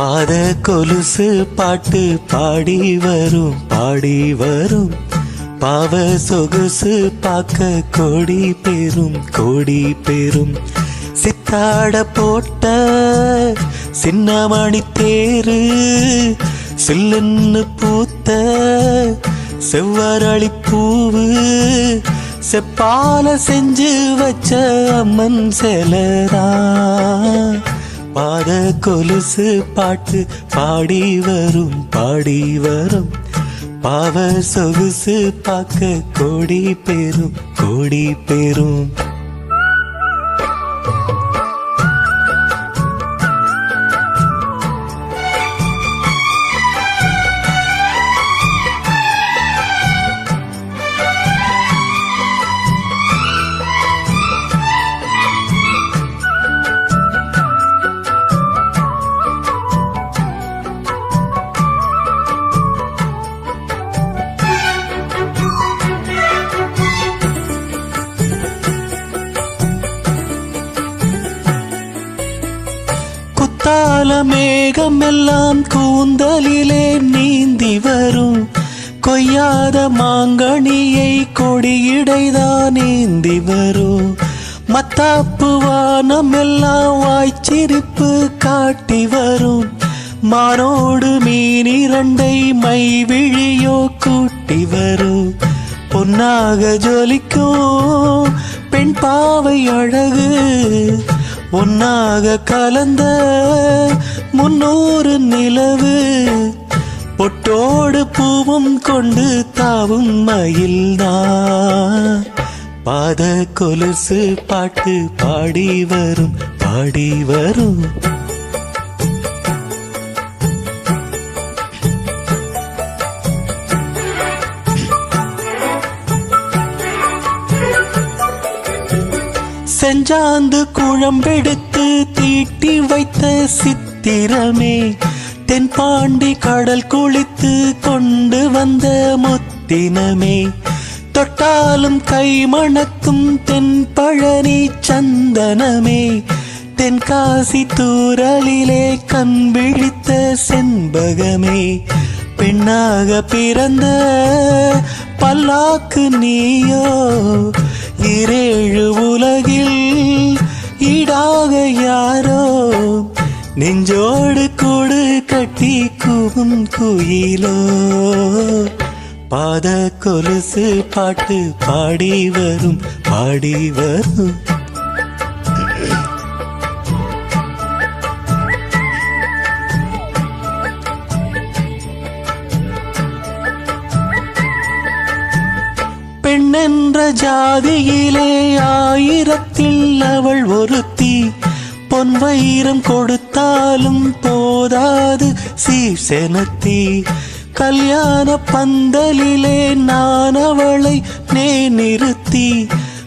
பாத கொலுசு பாட்டு பாடி வரும் பாடி வரும். பாவ சொகுசு பார்க்க கோடி பெரும் கோடி பெரும். சித்தாட போட்ட சின்னமணி தேரு சில்லுன்னு பூத்த செவ்வரளி பூவு. செப்பால செஞ்சு வச்ச அம்மன் செலதான் பாத கொலுசு பாட்டு பாடி வரும் பாடி வரும். பாவ சொகுசு பார்க்க கோடி பேரும் கோடி பேரும். குத்தால மேகம் கூந்தலிலே நீந்தி வரும். கொய்யாத மாங்கனியை கொடியிடைதான் நீந்தி வரும். மத்தாப்பு வானமெல்லாம் வாய்ச்சிரிப்பு காட்டி வரும். மானோடு மீன் இரண்டை மை விழியோ கூட்டி வரும். பொன்னாக ஜொலிக்கும் பெண் பாவை அழகு. ஒன்னாக கலந்த முன்னூறு நிலவு பொட்டோடு பூவும் கொண்டு தாவும் மயில்தான். பாத கொலுசு பாட்டு பாடி வரும் பாடி வரும். செஞ்சாந்து குழம்பெடுத்து தீட்டி வைத்த சித்திரமே தென்பாண்டி கடல் குளித்து கொண்டு வந்த முத்தினமே. தொட்டாலும் கை மணக்கும் தென்பழனி சந்தனமே தென்காசி தூரலிலே கண் விழித்த செண்பகமே. பெண்ணாக பிறந்த பல்லாக்கு நீயோ இரேழு உலகில் ஈடாக யாரோ நெஞ்சோடு கூடு கட்டி கூவும் குயிலோ. பாத கொலுசு பாட்டு பாடி வரும் பாடி வரும். பெண்ணென்ற ஜாதியிலே ஆயிரத்தில் அவள் ஒருத்தி. பொன் வைரம் கொடுத்தாலும் போதாது சீசெனத்தி கல்யாண பந்தலிலே நான் அவளை நே நிறுத்தி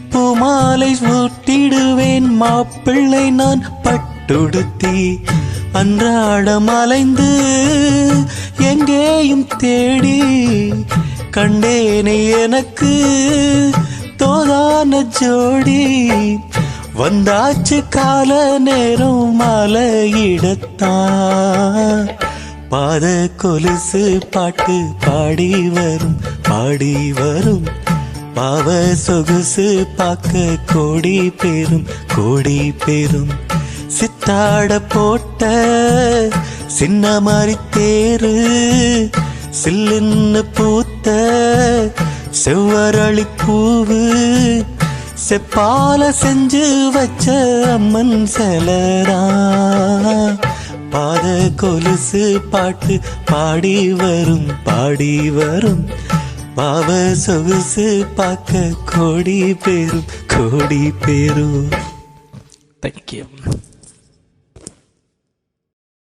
பூமாலை ஊட்டிடுவேன் மாப்பிள்ளை நான் பட்டுடுத்தி. அன்றாடம் அலைந்து எங்கேயும் தேடி கண்டேனே எனக்கு. தோதான ஜோடி. வந்தாச்சு கால நேரம் மலையிடத்தான். பாத கொலுசு பாட்டு பாடி வரும் பாடி வரும். பாவ சொகுசு பார்க்க கோடி பெரும் கோடி பெரும். சித்தாட போட்ட சின்ன மாதிரி தேரு சில்லுன்னு பூத்த செவ்வரளி பூவு செப்பால செஞ்சு வச்ச அம்மன் செலரா பாத கொலுசு பாட்டு பாடி வரும் பாடி வரும். பாவ சொகுசு பார்க்க கோடி பேரும் கோடி பேரும். தேங்க்யூ